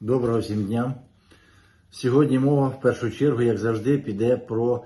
Доброго всім дня. Сьогодні мова в першу чергу, як завжди, піде про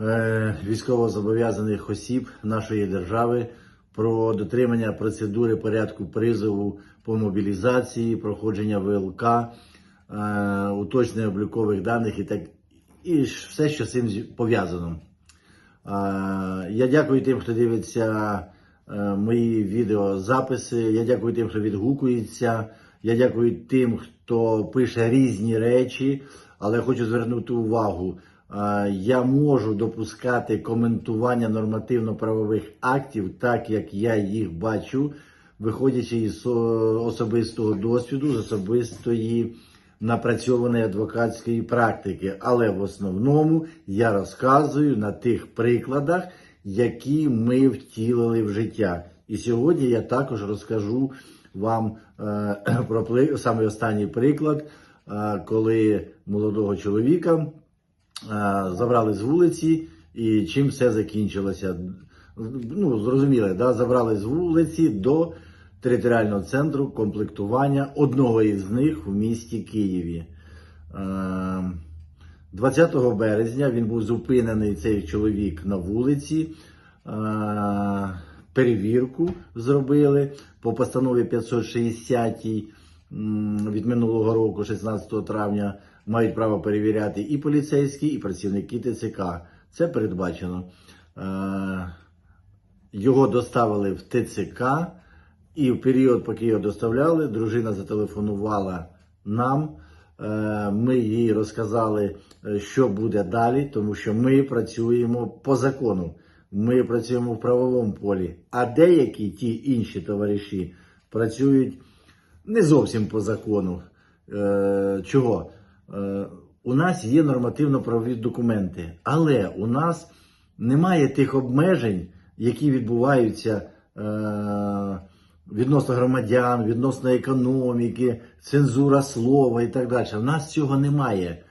е, військовозобов'язаних осіб нашої держави, про дотримання процедури порядку призову по мобілізації, проходження ВЛК, е, уточнення облікових даних і так і все, що з цим пов'язано. Е, Я дякую тим, хто дивиться е, мої відеозаписи. Я дякую тим, хто відгукується. Я дякую тим, хто пише різні речі, але хочу звернути увагу. е, Я можу допускати коментування нормативно-правових актів так, як я їх бачу, виходячи із особистого досвіду, з особистої напрацьованої адвокатської практики. Але в основному я розказую на тих прикладах, які ми втілили в життя. І сьогодні я також розкажу вам е, про самий останній приклад, е, коли молодого чоловіка е, забрали з вулиці, і чим все закінчилося. Ну, зрозуміло, да? забрали з вулиці до територіального центру комплектування одного із них в місті Києві. Е, 20 березня він був зупинений цей чоловік на вулиці. Перевірку зробили по постанові 560 м, від минулого року, 16 травня, мають право перевіряти і поліцейські, і працівники ТЦК. Це передбачено. Е, Його доставили в ТЦК, і в період, поки його доставляли, дружина зателефонувала нам. Е, Ми їй розказали, е, що буде далі, тому що ми працюємо по закону. Ми працюємо в правовому полі, а деякі ті інші товариші працюють не зовсім по закону. Е, Чого? Е, У нас є нормативно-правові документи, але у нас немає тих обмежень, які відбуваються е, відносно громадян, відносно економіки, цензура слова і так далі. У нас цього немає.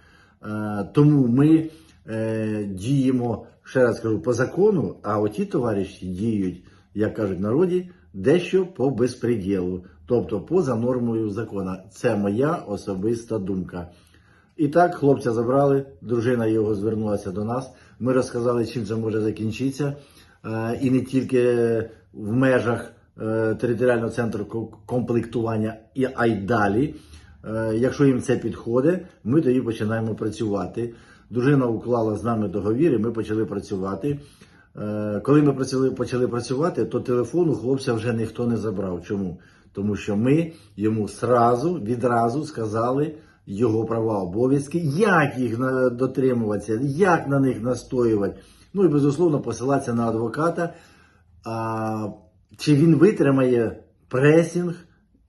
Е, Тому ми е, діємо, ще раз кажу, по закону, а оті товариші діють, як кажуть народі, дещо по безпреділу, тобто поза нормою закону. Це моя особиста думка. І так, хлопця забрали, дружина його звернулася до нас. Ми розказали, чим це може закінчитися. Е, І не тільки в межах е, територіального центру комплектування, а й далі. Е, Якщо їм це підходить, ми тоді починаємо працювати. Дружина уклала з нами договір, і ми почали працювати. Е, Коли ми почали, почали працювати, то телефон у хлопця вже ніхто не забрав. Чому? Тому що ми йому сразу, відразу сказали його права, обов'язки, як їх дотримуватися, як на них настоювати. Ну і безусловно посилатися на адвоката. А, чи він витримає пресінг,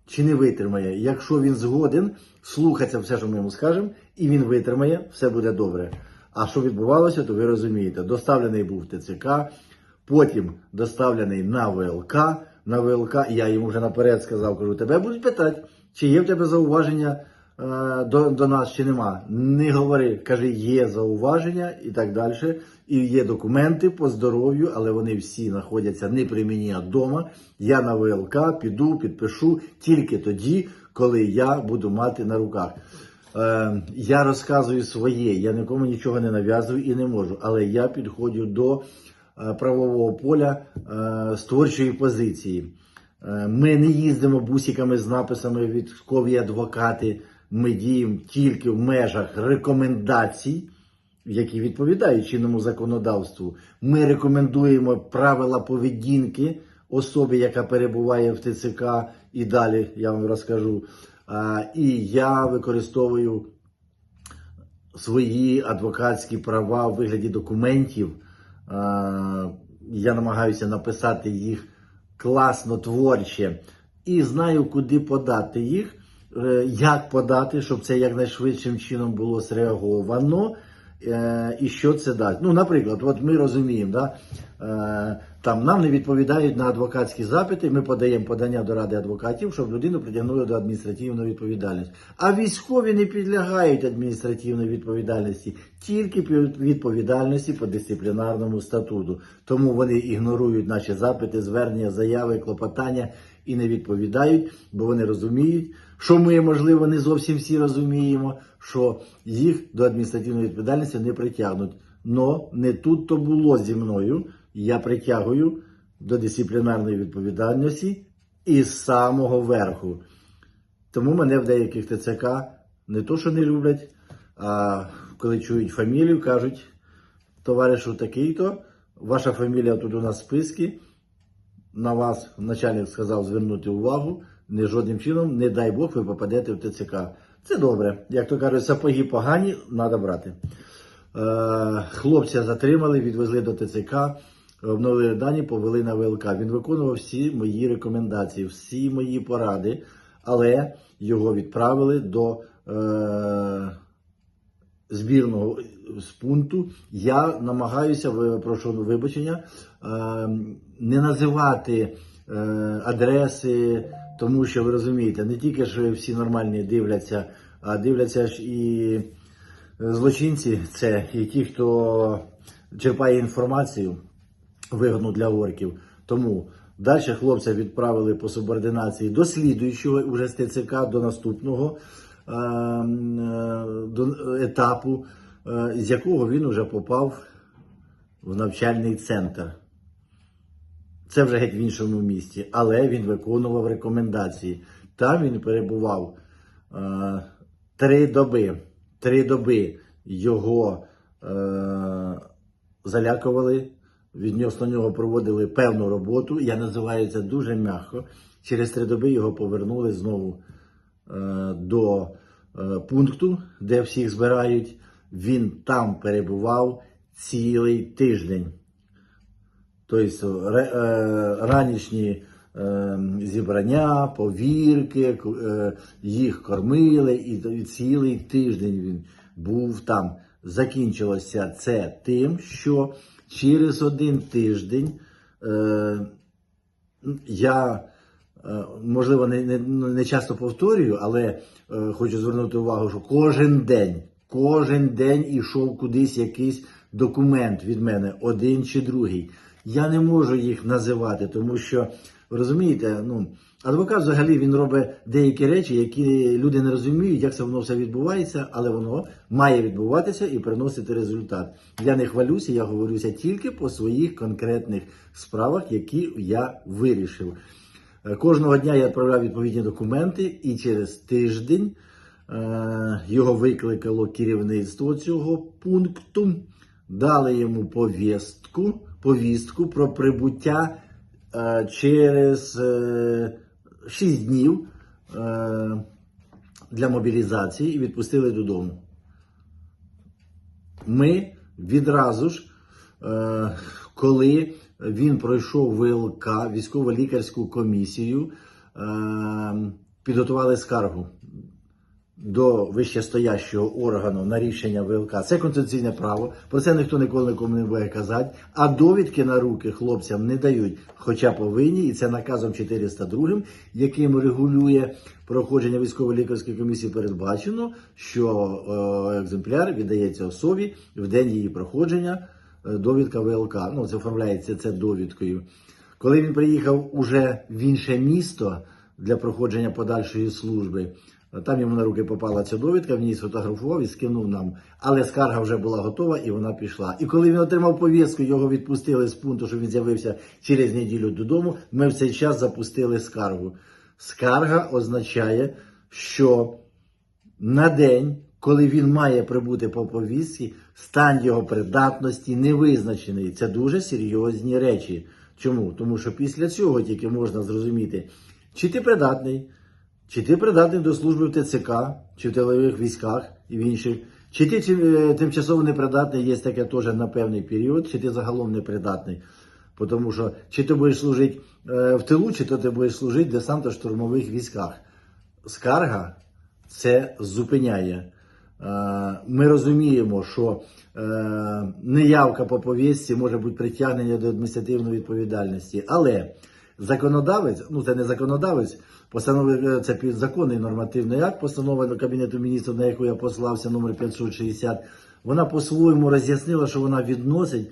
чи не витримає. Якщо він згоден слухатися все, що ми йому скажемо, і він витримає, все буде добре. А що відбувалося, то ви розумієте. Доставлений був ТЦК, потім доставлений на ВЛК. На ВЛК я йому вже наперед сказав, кажу, тебе будуть питати, чи є в тебе зауваження е, до, до нас, чи нема. Не говори, кажи, є зауваження і так далі. І є документи по здоров'ю, але вони всі знаходяться не при мені, а вдома. Я на ВЛК піду, підпишу тільки тоді, коли я буду мати на руках. Е, я розказую своє, я нікому нічого не нав'язую і не можу, але я підходжу до е, правового поля е, з творчої позиції. Е, Ми не їздимо бусиками з написами військові адвокати. Ми діємо тільки в межах рекомендацій, які відповідають чинному законодавству. Ми рекомендуємо правила поведінки особи, яка перебуває в ТЦК, і далі я вам розкажу. І я використовую свої адвокатські права в вигляді документів. Я намагаюся написати їх класно, творче, і знаю, куди подати їх, е, як подати, щоб це якнайшвидшим чином було зреаговано. Е, І що це дасть? Ну, наприклад, от ми розуміємо, да, е, там нам не відповідають на адвокатські запити. Ми подаємо подання до ради адвокатів, щоб людину притягнули до адміністративної відповідальності. А військові не підлягають адміністративної відповідальності, тільки відповідальності по дисциплінарному статуту. Тому вони ігнорують наші запити, звернення, заяви, клопотання і не відповідають, бо вони розуміють, що ми, можливо, не зовсім всі розуміємо, що їх до адміністративної відповідальності не притягнуть. Но не тут то було зі мною. Я притягую до дисциплінарної відповідальності із самого верху. Тому мене в деяких ТЦК не то, що не люблять, а коли чують фамілію, кажуть, товаришу такий-то, ваша фамілія тут у нас в списку, на вас начальник сказав звернути увагу, не жодним чином, не дай Бог, ви попадете в ТЦК. Це добре. Як то кажуть, сапоги погані, треба брати. Е, хлопця затримали, відвезли до ТЦК, обновили дані, повели на ВЛК. Він виконував всі мої рекомендації, всі мої поради, але його відправили до е, збірного з пункту. Я намагаюся, прошу вибачення, е, не називати е, адреси, тому що ви розумієте, не тільки ж всі нормальні дивляться, а дивляться ж і злочинці, це і ті, хто черпає інформацію вигодну для орків. Тому далі хлопця відправили по субординації до слідуючого уже з ТЦК, до наступного е, е, етапу, е, з якого він вже попав в навчальний центр. Це вже геть в іншому місті, але він виконував рекомендації. Там він перебував е, три доби. Три доби його е, залякували, відносно нього проводили певну роботу. Я називаю це дуже м'яко. Через три доби його повернули знову е, до е, пункту, де всіх збирають. Він там перебував цілий тиждень. Тобто ре- е, ранішні зібрання, повірки, їх кормили, і, і цілий тиждень він був там. Закінчилося це тим, що через один тиждень е, я, е, можливо, не, не, не часто повторюю, але е, хочу звернути увагу, що кожен день, кожен день ішов кудись якийсь документ від мене, один чи другий. Я не можу їх називати, тому що розумієте, ну адвокат взагалі він робить деякі речі, які люди не розуміють, як це воно все відбувається, але воно має відбуватися і приносити результат. Я не хвалюся, я говорюся тільки по своїх конкретних справах, які я вирішив. Е, Кожного дня я відправляв відповідні документи, і через тиждень е, його викликало керівництво цього пункту, дали йому повістку, повістку про прибуття е, через е, 6 днів е, для мобілізації і відпустили додому. Ми відразу ж, е, коли він пройшов ВЛК, військово-лікарську комісію, е, підготували скаргу до вищестоящого органу на рішення ВЛК. Це конституційне право. Про це ніхто ніколи нікому не буде казати. А довідки на руки хлопцям не дають, хоча повинні, і це наказом 402, яким регулює проходження військово-лікарської комісії, передбачено, що е, екземпляр віддається особі в день її проходження. е, Довідка ВЛК. Ну, це оформляється це довідкою. Коли він приїхав уже в інше місто для проходження подальшої служби, там йому на руки попала ця довідка, він її сфотографував і скинув нам. Але скарга вже була готова і вона пішла. І коли він отримав повістку, його відпустили з пункту, що він з'явився через неділю додому. Ми в цей час запустили скаргу. Скарга означає, що на день, коли він має прибути по повістці, стан його придатності не визначений. Це дуже серйозні речі. Чому? Тому що після цього тільки можна зрозуміти, чи ти придатний, чи ти придатний до служби в ТЦК, чи в тилових військах і в інших, чи ти е, тимчасово непридатний, є таке теж на певний період, чи ти загалом непридатний. Тому що чи ти будеш служити е, в тилу, чи то ти будеш служити в десантно-штурмових військах. Скарга це зупиняє. Е, Ми розуміємо, що неявка по повістці може бути притягнення до адміністративної відповідальності, але законодавець, ну це не законодавець, постанови це підзаконний нормативний акт, постанова до Кабінету міністрів, на яку я послався, номер 560, вона по-своєму роз'яснила, що вона відносить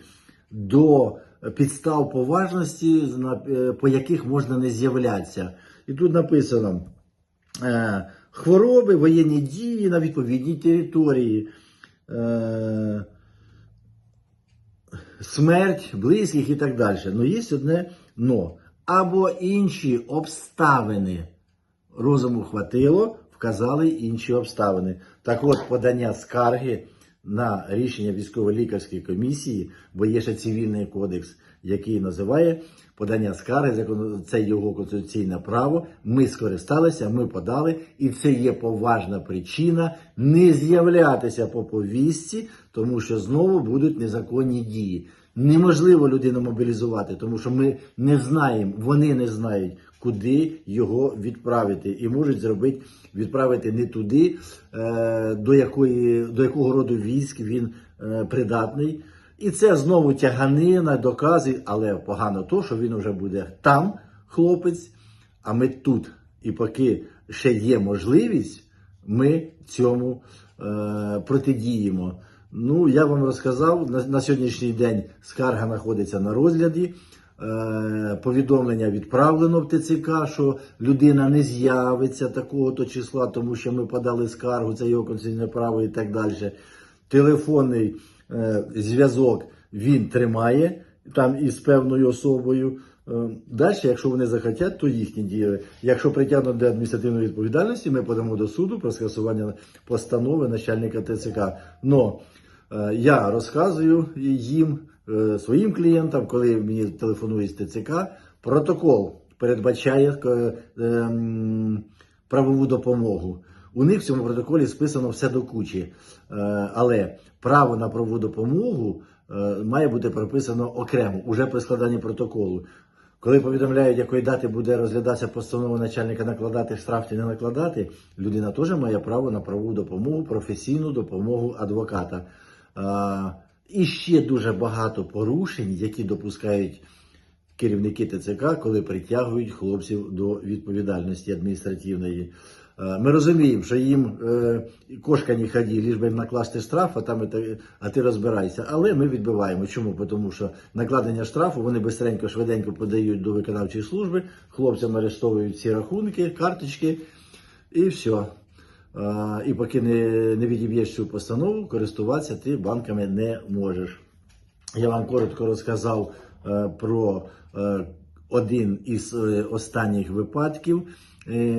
до підстав поважності, е, по яких можна не з'являтися. І тут написано. Е, хвороби, воєнні дії на відповідній території. Е, смерть близьких і так далі. Ну, є одне но. Або інші обставини. Розуму хватило, вказали інші обставини. Так от, подання скарги на рішення військово-лікарської комісії, бо є ще цивільний кодекс, який називає подання скарги, це його конституційне право. Ми скористалися, ми подали, і це є поважна причина не з'являтися по повістці, тому що знову будуть незаконні дії. Неможливо людину мобілізувати, тому що ми не знаємо, вони не знають, куди його відправити, і можуть зробити відправити не туди, е, до якої до якого роду військ він е, придатний. І це знову тяганина, докази, але погано то, що він вже буде там, хлопець, а ми тут. І поки ще є можливість, ми цьому е, протидіємо. Ну, я вам розказав, на, на сьогоднішній день скарга знаходиться на розгляді. Е, повідомлення відправлено в ТЦК, що людина не з'явиться такого-то числа, тому що ми подали скаргу, це його конституційне право і так далі. Телефонний е, зв'язок він тримає там із певною особою. Далі, якщо вони захотять, то їхні дії. Якщо притягнуть до адміністративної відповідальності, ми подамо до суду про скасування постанови начальника ТЦК. Но е, я розказую їм, е, своїм клієнтам, коли мені телефонують з ТЦК, протокол передбачає е, ем, правову допомогу. У них в цьому протоколі списано все до кучі. Е, Але право на правову допомогу е, має бути прописано окремо, уже при складанні протоколу. Коли повідомляють, якої дати буде розглядатися постанова начальника накладати штраф чи не накладати, людина теж має право на правову допомогу, професійну допомогу адвоката. І ще дуже багато порушень, які допускають керівники ТЦК, коли притягують хлопців до відповідальності адміністративної. Ми розуміємо, що їм е, кошка не ході, ліж би накласти штраф, а там а ти розбирайся. Але ми відбиваємо. Чому? Тому що накладення штрафу вони бистренько, швиденько подають до виконавчої служби, хлопцям арештовують ці рахунки, карточки, і все. І поки не, не відіб'єш цю постанову, користуватися ти банками не можеш. Я вам коротко розказав е, про е, один із е, останніх випадків,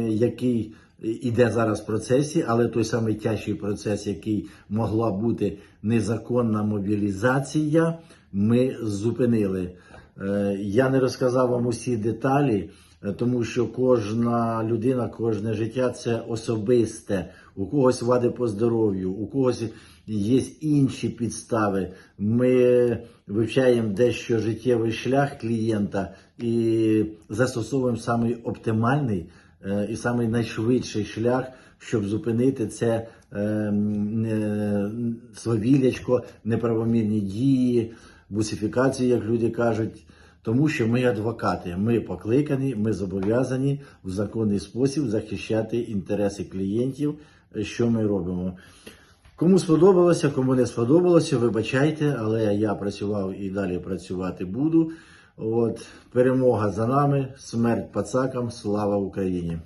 який іде зараз в процесі, але той самий тяжкий процес, який могла бути незаконна мобілізація, ми зупинили. Я не розказав вам усі деталі, тому що кожна людина, кожне життя це особисте. У когось вади по здоров'ю, у когось є інші підстави. Ми вивчаємо дещо життєвий шлях клієнта і застосовуємо самий оптимальний е, і самий найшвидший шлях, щоб зупинити це е, е, свавілячко, неправомірні дії, бусифікацію, як люди кажуть. Тому що ми адвокати, ми покликані, ми зобов'язані в законний спосіб захищати інтереси клієнтів, що ми робимо. Кому сподобалося, кому не сподобалося, вибачайте, але я працював і далі працювати буду. От перемога за нами, смерть пацакам, слава Україні!